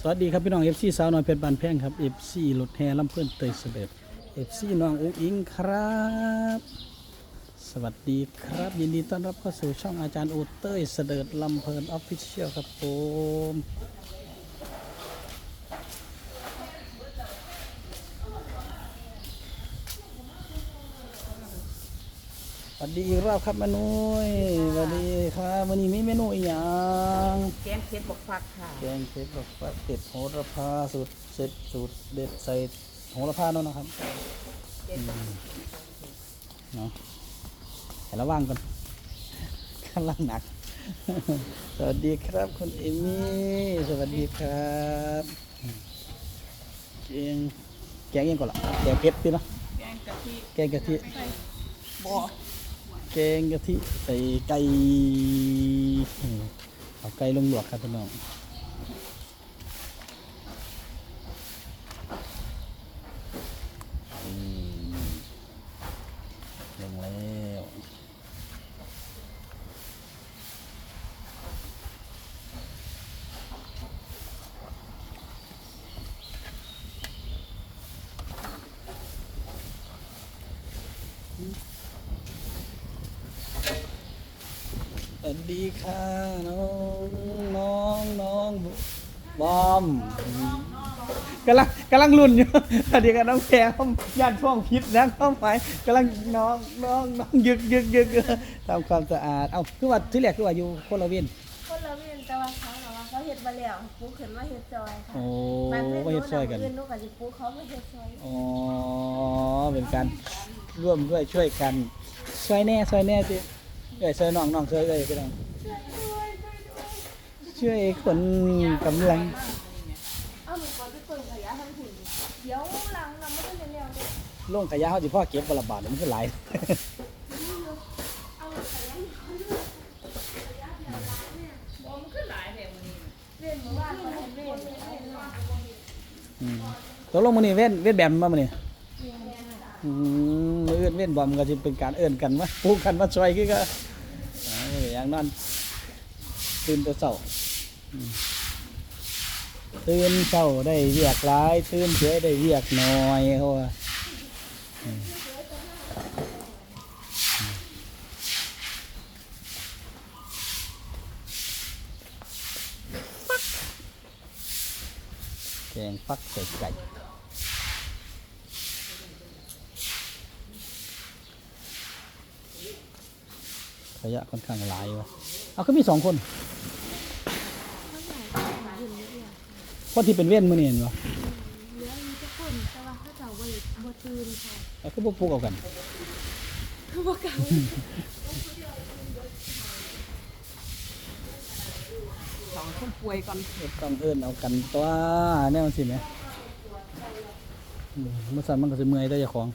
สวัสดีครับพี่น้อง FC สาวน้อยเพชรบานแพงครับ FC รถแห่ลำเพื่อนเตยเสด็จ FC น้องอุ้งอิงครับ สวัสดีครับ ยินดีต้อนรับเข้าสู่ช่องอาจารย์อูเต้ยเสด็จลำเพลินออฟฟิเชียลครับผม สวัสดีอีกรอบครับแมานุ้ยสวัสดีครับวันนี้มีเมนูอีกอย่างแกงเผ็ดบกฟักค่ะแกงเผ็ดแบบว่าเด็ดโหระพาสูตรเสร็จสูตรเด็ดใส่โหระพาเนาะนะครับแกงบกเนาะให้ระวังก่อนกำลังหนัก สวัสดีครับคุณเอมี่สวัสดีครับแกงแกงยังก่อนละแกงเผ็ดสิเนาะแกงกะทิแกงกะทิบ่ แกงกะทิใส่ไก่เอาไก่ลงหลวกครับพี่น้อง วัสดีค่ะน้องน้องน้องบอมกำลังกำลังรุ่นอยู่สวัสดีครับน้องแพรย่านช่องพิษนะเข้าไปกำลังน้องน้องน้องยึกยึกยึกทำความสะอาดเอ้าคือว่าที่แรกคือว่าอยู่คนละเวียนคนละเวียนแต่ว่าเขาแต่ว่าเขาเฮ็ดมาแล้วปลูกขึ้นมาเฮ็ดซอยค่ะโอ้บ้านเพื่ว่าเฮ็ดซอยกันเพื่อนนู้นกับสิปลูกเขามาเฮ็ดซอยอ๋อเป็นการร่วมด้วยช่วยกันช่วยแน่ช่วยแน่สิ เอ้ยช่วยน้องน้องช่วยเอ้ยพี่น้องช่วยคนกำลังเอาหนูก่อนไปเปิดขยะทางถุนเดี๋ยวหลังเราไม่ต้องเรียนแล้วเด้อลงขยะเขาสิพ่อเก็บกระบาดมันคือหลายเอาขยะนี่เขาเลือกบ่มันขึ้นหลายแบบนี้เวียนหมู่บ้าเขาเห็นเวียนเวียนเวียนเวียนอืมตกลงมื้อนี้เว้นแบมมามื้อนี้อืมมื้อนเว้นบอมก็สิเป็นการเอิ้นกันว่าปลูกกันมาช่วยคือก็ เอาอย่างนั้นตื่นแต่เช้าอืมตื่นเช้าได้เวียกหลายตื่นเช้าได้เวียกน้อยเขาว่าแกงฟักใส่ไก่ ขยะค่อนข้างหลายวะเอาก็มีสองคนคนที่เป็นเว้นมือนี่เห็นวะเหลือมีทุกคนแต่ว่าเขาเจ้าบ่ได้บ่ตื่นค่ะแล้วก็พวกพวกเอากันคือบ่กล้าสองคนป่วยก่อนต้องเอิ้นเอากันตัวแน่มันสิไหมอืมเมื่อสันมันก็จะเมื่อยได้เจ้าของ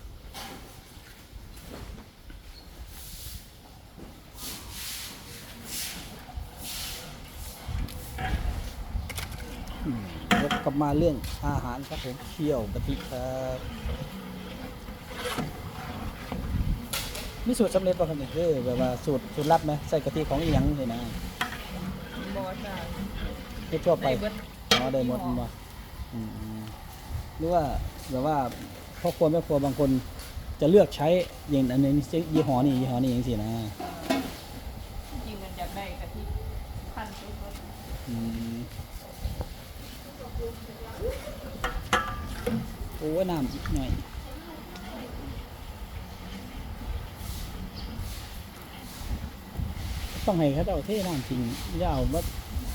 ยกกลับมาเรื่องอาหารครับผมเคี่ยวกะทิครับมีสูตรสำเร็จป่ะครับเนี่ยคือแบบว่าสูตรสูตรลับไหมใส่กะทิของอีหยังเลยนะบ่จ้าที่ทั่วไปได้เบิดอ๋อได้หมดมาอืมหรือว่าแบบว่าพ่อครัวแม่ครัวบางคนจะเลือกใช้อย่างอันนี้ยี่ห้อนี้ยี่ห้อนี้อย่างสินะจริงมันอยากได้กะทิพันสุดอืม โอ้ยน้ำอีกหน่อยต้องให้เขาเอาเทน้ำจริงอย่าเอาว่า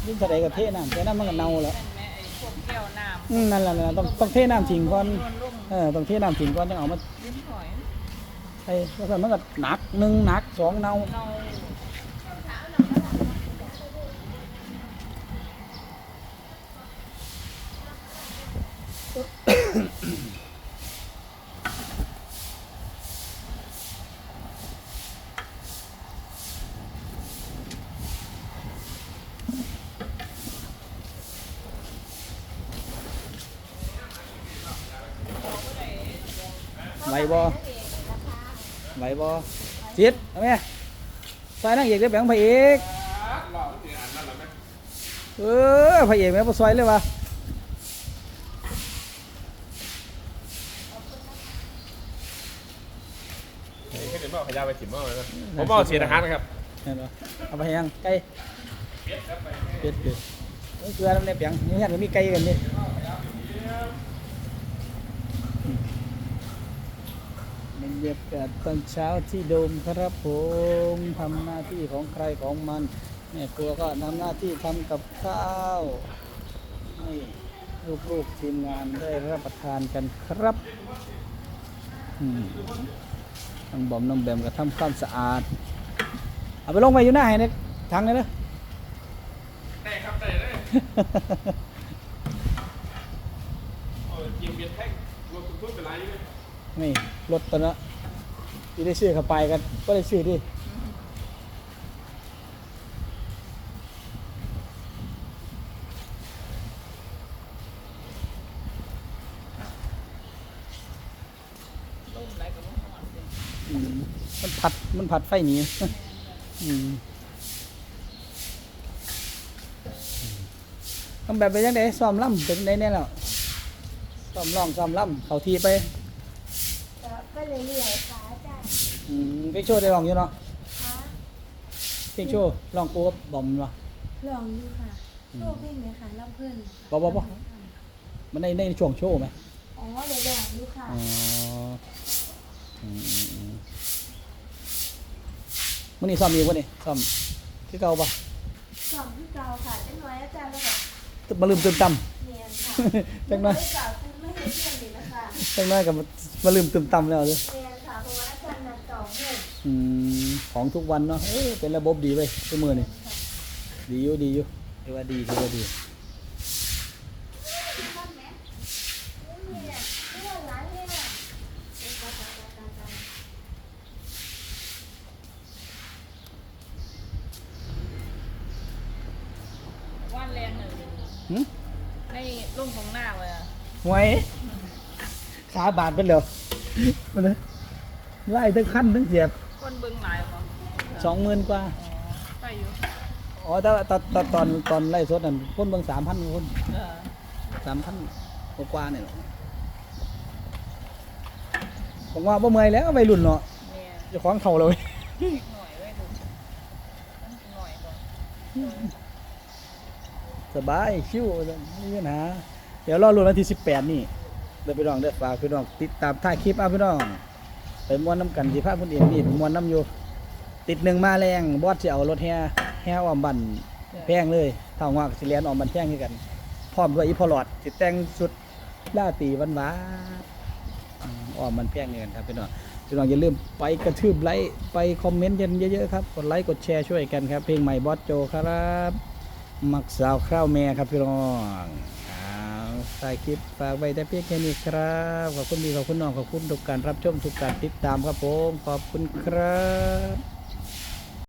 ยิ่งเท่าไรก็เทน้ำแต่น้ำมันก็เน่าแล้วนั่นแม่ไอ้พวกแก้วน้ำอืมนั่นแหละนั่นแหละต้องต้องเทน้ำทิ้งก่อนมันลงเออต้องเทน้ำทิ้งก่อนต้องเอามาลิ้นหอยใส่เพราะฉะนั้นมันก็หนักหนึ่งหนักสองเน่า ไหลบ่ไหลบ่จิตเอาไหมซอยนั่งเอกเรียบแบงพระเอกเออพระเอกไหมบ่ซอยเลยวะขึ้นบ้าขยาไปถิ่มเบ้าเลยนะผมบอกเสียนาฮารครับเอาไปยังไก่เป็ดเป็ดเกลือน้ำในเปียงนี่ยังมีไก่กันนี่ รรยากาศตอนเช้าที่โดมครับผมทำหน้าที่ของใครของมันแม่ครัวก็ทำหน้าที่ทำกับข้าวให้ลูกๆทีมงานได้รับประทานกันครับอืมน้องบอมน้องแบมก็ทำความสะอาด เอาไปลงไปอยู่หน้าให้ในถังเลยนะได้ครับได้เลยเอาเกียมเบียดแท่งรวมทุกๆเป็นไรอยู่เลย นี่รถตัวนั้นที่ได้ซื้อเข้าไปกันก็ได้ซื้อดิต้มอะไรกับลูกหอนสิอืมมันผัดมันผัดไฟหนีอืมทำแบบไปยังไงซ้อมล่ำเป็นไงแน่แล้วซ้อมร้องซ้อมล่ำเขาทีไป ก็ก็เลยเหนื่อยขาจ้ะอืมเพลงโชว์ได้ร้องอยู่เนาะขาเพลงโชว์ร้องกูกับบอมเนาะลองดูค่ะโชคดีไหมคะรับเพื่อนบ่บ่บ่ มันในในช่วงโชว์ไหมอ๋อเดี๋ยวลองดูค่ะ อ๋ออืมอืมอืมมันนี่ซ้อมอีกวะนี่ซ้อมคือเก่าปะสองที่เกาค่ะเจ้าน้อยอาจารย์แล้วแบบมาลืมตื่มต่เนียนค่ะำจังน้อย ไม่กล่าวคุณไม่เห็นเพื่อนเลยนะคะ จังน้อยกับมาลืมตื่มต่ำแล้วเลยเนียนค่ะเพราะว่าอาจารย์นัดสองหมื่นอืมของทุกวันเนาะเอ้ยเป็นระบบดีไปทุกมือนี่ดีอยู่ดีอยู่ถือว่าดีถือว่าดีท่านไหมนี่เนี่ยนี่เนี่ยร้านเนี่ยเอ็กซ์ตาตาตาตาตาว่านแรงหนึ่งหึในร่มของหน้าเลยอะไว้ขาบาดไปเลยมันเลยไล่ทั้งขั้นทั้งเสียบคนเบิ้งหลายมั้งสองหมื่นกว่าไปอยู่อ๋อแต่ว่าตอนตอนตอนตอนไล่สดนั่นคนเบิ่งสามพันคนเออสามพันกว่าๆเนี่ยหรอกผมว่าบ่เมื่อยแล้ววัยรุ่นเนาะเนี่ยเจะคล้าของเขาเลย หน่อยไว้ดูมันหน่อยก่อนสบายชิวไม่มีปัญหา เดี๋ยวรอรุ่นวันที่สิบแปดนี่เดี๋ยวพี่น้องเด้อฝากพี่น้องติดตามถ่ายคลิปเอาพี่น้องไปม้วนน้ำกันสิพาพุ่นเองนี่ไปม้วนน้ำอยู่ ติดหนึ่งมาแรงบอสจะเอารถแห่แห่ออมบันแพงเลยเท่าว่าสิเลียนออมบันแพงคือกัน พร้อมด้วยอีพอลอดสิแต่งชุดล่าตีวันวาอืมอ้อมมันแพงเงินครับพี่น้องพี่น้องอย่าลืมไปกระทืบไลค์ไปคอมเมนต์กันเยอะๆครับกดไลค์กดแชร์ช่วยกันครับเพลงใหม่บอสโจครับมักสาวข้าวแม่ครับพี่น้อง ถ่ายคลิปฝากไว้แต่เพียงแค่นี้ครับขอบคุณพี่ขอบคุณน้องขอบคุณทุกการรับชมทุกการติดตามครับผมขอบคุณครับ